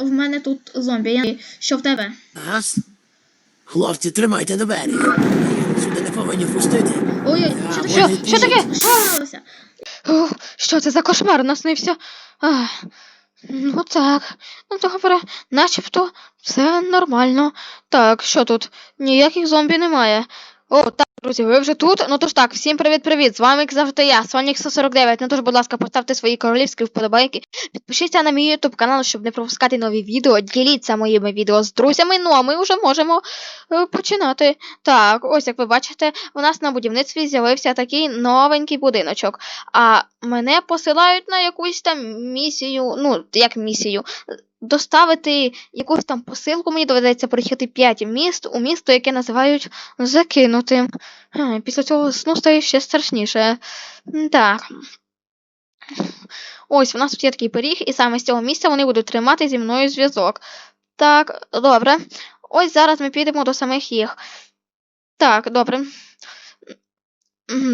в мене тут зомбі. Я... Що в тебе? Раз. Хлопці, тримайте двері. Сюди не повинні пустити. Ой-ой, що таке? Що? Що таке? Що сталося? Ух, що це за кошмар наснився? Ах, ну так. Ну добре, начебто все нормально. Так, що тут? Ніяких зомбі немає. О, так, друзі, ви вже тут? Ну тож так, всім привіт-привіт! З вами, як завжди, я, Сонік 149. Ну тож, будь ласка, поставте свої королівські вподобайки. Підпишіться на мій YouTube канал, щоб не пропускати нові відео. Діліться моїми відео з друзями. Ну а ми вже можемо е, починати. Так, ось як ви бачите, у нас на будівництві з'явився такий новенький будиночок. А мене посилають на якусь там місію, ну, як місію, доставити якусь там посилку. Мені доведеться приїхати 5 міст у місто, яке називають закинутим. Після цього сну стає ще страшніше. Так. Ось, у нас тут є такий пиріг, і саме з цього місця вони будуть тримати зі мною зв'язок. Так, добре. Ось зараз ми підемо до самих їх. Так, добре.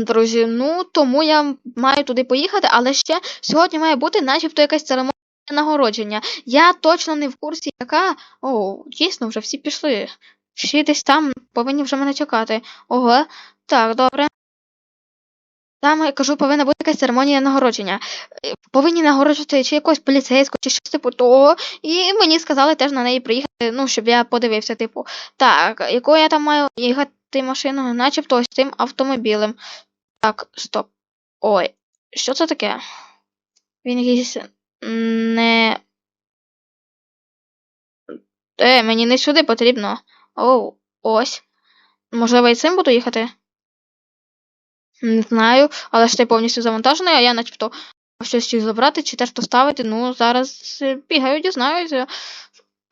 Друзі, ну тому я маю туди поїхати, але ще сьогодні має бути начебто якась церемонія нагородження. Я точно не в курсі, яка. О, дійсно, вже всі пішли. Всі десь там повинні вже мене чекати. Ого, так, добре. Там, я кажу, повинна бути якась церемонія нагородження. Е, Повинні нагороджувати чи якогось поліцейського, чи щось типу того. І мені сказали теж на неї приїхати, ну, щоб я подивився, типу. Так, якою я там маю їхати машиною, начебто ось цим автомобілем. Так, стоп. Ой, що це таке? Він якийсь не. Е, мені не сюди потрібно. Оу, ось. Можливо, і цим буду їхати? Не знаю, але ж ти повністю завантажений, а я начебто щось чи забрати, чи теж доставити. Ну, зараз е, бігаю, дізнаюся.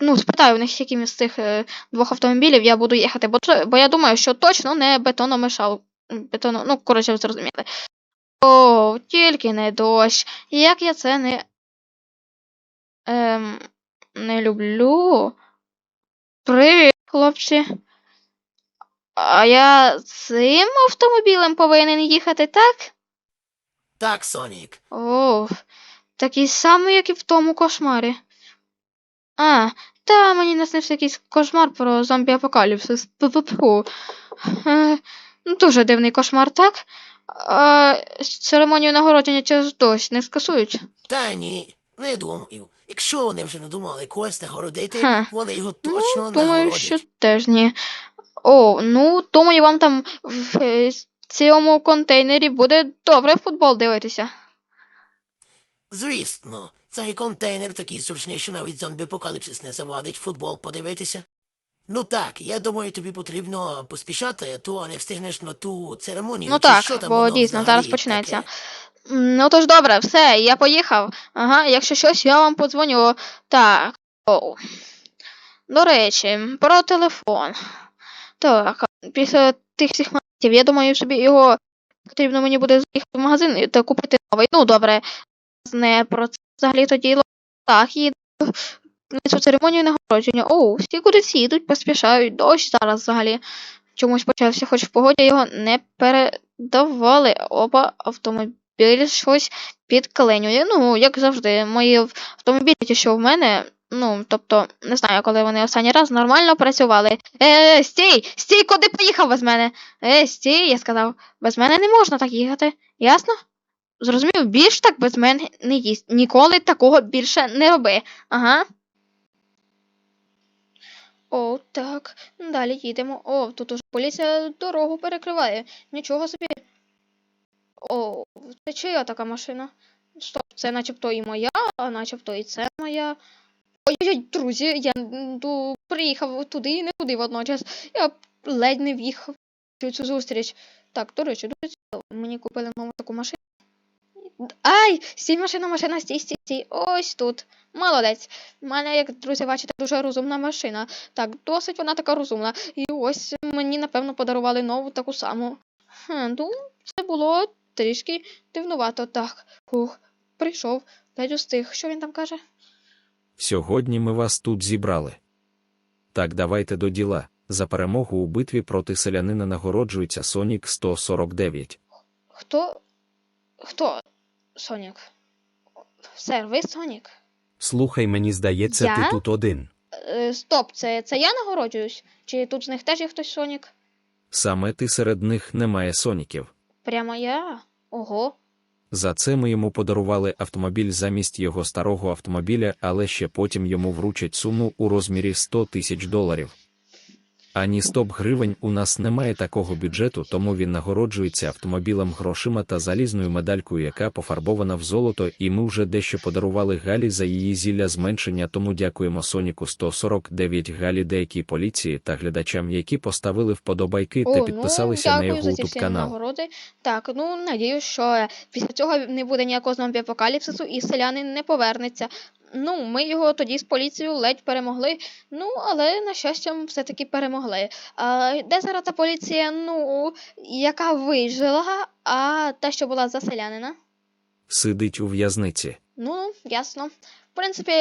Ну, спитаю в них, яким з цих е, двох автомобілів я буду їхати, бо, бо я думаю, що точно не бетономешал. Бетоно, ну, коротше, ви зрозуміли. О, тільки не дощ. Як я це не. Ем, не люблю. Привіт, хлопці. А я цим автомобілем повинен їхати, так? Так, Сонік. О, такий самий, як і в тому кошмарі. А, та мені наснився якийсь кошмар про зомбі-апокаліпсис. Пу-пу-пу. Е, Дуже дивний кошмар, так? А, церемонію нагородження через дощ не скасують. Та ні, не думаю. Якщо вони вже надумали когось нагородити, Ха. вони його точно Ну, думаю, нагородять. що теж ні. О, ну, думаю, вам там в е, цьому контейнері буде добре футбол дивитися. Звісно, цей контейнер такий зручний, що навіть зомбі-апокаліпсис не завадить футбол подивитися. Ну так, я думаю, тобі потрібно поспішати, а то не встигнеш на ту церемонію. Ну чи так, що там бо воно дійсно взагалі зараз почнеться. таке. Ну тож добре, все, я поїхав. Ага, якщо щось, я вам подзвоню. Так. Оу. До речі, про телефон. Так, після тих всіх моментів, я думаю, собі його потрібно мені буде заїхати в магазин та купити новий. Ну, добре, не про це взагалі то діло. Так, їду на цю церемонію нагородження. Оу, всі кудись їдуть, поспішають. Дощ зараз взагалі чомусь почався, хоч в погоді його не передавали. Оба автомобілі щось підклинює. Ну, як завжди, мої автомобілі, ті, що в мене. Ну, тобто, не знаю, коли вони останній раз нормально працювали. Е, стій! Стій, куди поїхав без мене? Е, стій, я сказав, без мене не можна так їхати. Ясно? Зрозумів, більш так без мене не їсть. Ніколи такого більше не роби. Ага. О, так. Далі їдемо. О, тут уже поліція дорогу перекриває. Нічого собі. О, це чия така машина? Стоп, це начебто і моя, а начебто і це моя. Ой-ой, друзі, я приїхав туди і не туди водночас. Я ледь не в'їхав в цю зустріч. Так, до речі, дуже цікаво. Мені купили нову таку машину. Ай! Стій, машина, машина, стій, стій, стій. Ось тут. Молодець. У мене, як друзі, бачите, дуже розумна машина. Так, досить вона така розумна. І ось мені, напевно, подарували нову таку саму. Хм, ну, це було трішки дивнувато. Так. Ух, прийшов, ледь устиг. Що він там каже? Сьогодні ми вас тут зібрали. Так давайте до діла. За перемогу у битві проти селянина нагороджується Сонік 149. Хто? Хто? Сонік. Сер, ви Сонік? Слухай, мені здається, Я? ти тут один. Е, стоп, це, це я нагороджуюсь? Чи тут з них теж є хтось Сонік? Саме ти серед них немає соніків. Прямо я? Ого. За це ми йому подарували автомобіль замість його старого автомобіля, але ще потім йому вручать суму у розмірі 100 тисяч доларів. Ані 100 гривень у нас немає такого бюджету, тому він нагороджується автомобілем грошима та залізною медалькою, яка пофарбована в золото, і ми вже дещо подарували Галі за її зілля зменшення. Тому дякуємо Соніку 149 Галі, деякій поліції та глядачам, які поставили вподобайки та підписалися ну, на його YouTube канал. нагороди. Так, ну надіюсь, що після цього не буде ніякого зомбі-апокаліпсису і селянин не повернеться. Ну, ми його тоді з поліцією ледь перемогли. Ну, але на щастя, все-таки перемогли. А, де зараз та поліція, ну, яка вижила, а та, що була за селянина? Сидить у в'язниці. Ну, ясно. В принципі,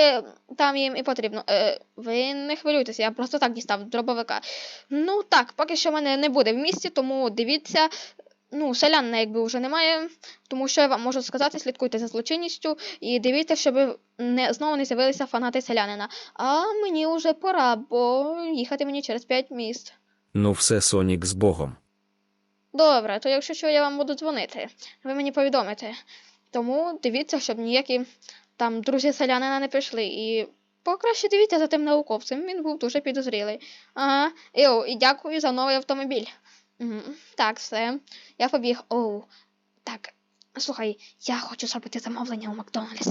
там їм і потрібно. Е, ви не хвилюйтеся, я просто так дістав дробовика. Ну так, поки що мене не буде в місті, тому дивіться. Ну, селян якби вже немає, тому що я вам можу сказати, слідкуйте за злочинністю і дивіться, щоб не, знову не з'явилися фанати селянина. А мені вже пора, бо їхати мені через 5 міст. Ну все, Сонік з Богом. Добре, то якщо що, я вам буду дзвонити, ви мені повідомите. Тому дивіться, щоб ніякі там друзі селянина не прийшли. І покраще дивіться за тим науковцем, він був дуже підозрілий. Ага, Іо, і дякую за новий автомобіль. Так, все. Я побіг. Оу. Так. Слухай, я хочу зробити замовлення у Макдональдс.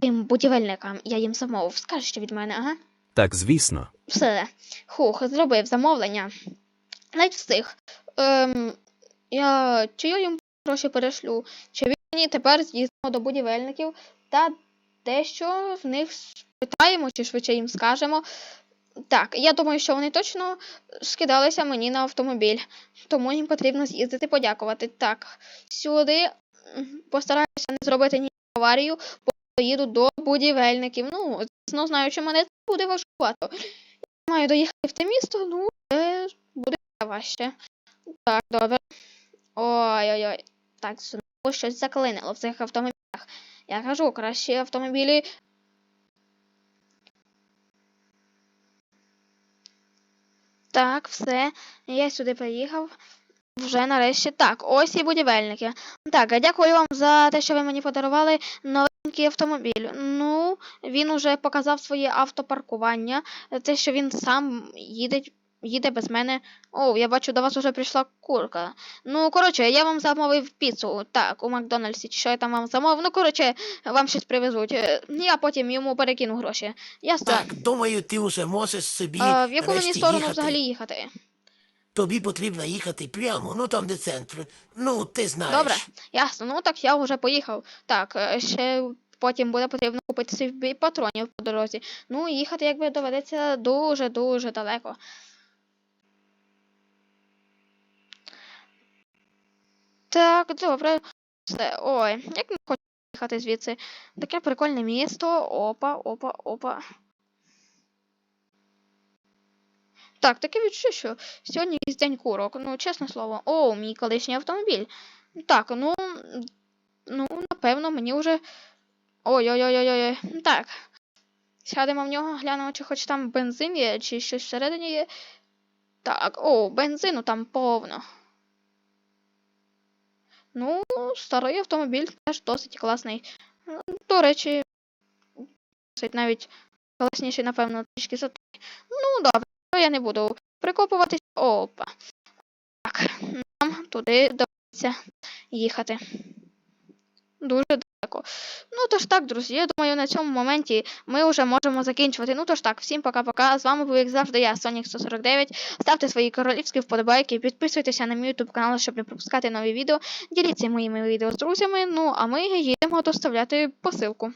Тим будівельникам я їм замовив. Скажеш, що від мене, ага? Так, звісно. Все. Хух, зробив замовлення. Навіть встиг. Ем, я, чи я їм гроші перешлю, чи він мені тепер з'їздимо до будівельників та дещо в них спитаємо, чи швидше їм скажемо. Так, я думаю, що вони точно скидалися мені на автомобіль, тому їм потрібно з'їздити подякувати. Так, сюди постараюся не зробити ніяку аварію, поїду до будівельників. Ну, звісно, знаючи мене, це буде важкувато. Я маю доїхати в те місто, ну, це буде важче. Так, добре. Ой-ой-ой. Так, знову щось заклинило в цих автомобілях. Я кажу, кращі автомобілі. Так, все. Я сюди приїхав. Вже нарешті. Так, ось і будівельники. Так, дякую вам за те, що ви мені подарували новенький автомобіль. Ну, він уже показав своє автопаркування. Те, що він сам їде, їде без мене. О, я бачу, до вас уже прийшла курка. Ну, коротше, я вам замовив піцу. Так, у Макдональдсі, чи що я там вам замовив. Ну, коротше, вам щось привезуть. Е, Я потім йому перекину гроші. Ясно. Так, думаю, ти вже можеш собі. а, в яку мені сторону їхати. взагалі їхати? Тобі потрібно їхати прямо, ну там де центр. Ну, ти знаєш. Добре, ясно. Ну так я вже поїхав. Так, е, ще потім буде потрібно купити собі патронів по дорозі. Ну, їхати якби доведеться дуже-дуже далеко. Так, добре. Все. Ой, як не хочу їхати звідси. Таке прикольне місто. Опа, опа, опа. Так, таке відчуття, що сьогодні день курок. Ну, чесне слово. О, мій колишній автомобіль. Так, ну. Ну, напевно, мені вже. Ой-ой-ой-ой-ой. Так. Сядемо в нього, глянемо, чи хоч там бензин є, чи щось всередині є. Так, о, бензину там повно. Ну, старий автомобіль теж досить класний. До речі, досить навіть класніший, напевно, трішки за той. Ну, добре, я не буду прикопуватись. Опа. Так, нам туди доведеться їхати. Дуже далеко. Ну тож так, друзі, я думаю, на цьому моменті ми вже можемо закінчувати. Ну тож так, всім пока-пока. З вами був, як завжди, я, Сонік 149. Ставте свої королівські вподобайки, підписуйтеся на мій YouTube канал, щоб не пропускати нові відео. Діліться моїми відео з друзями. Ну а ми їдемо доставляти посилку.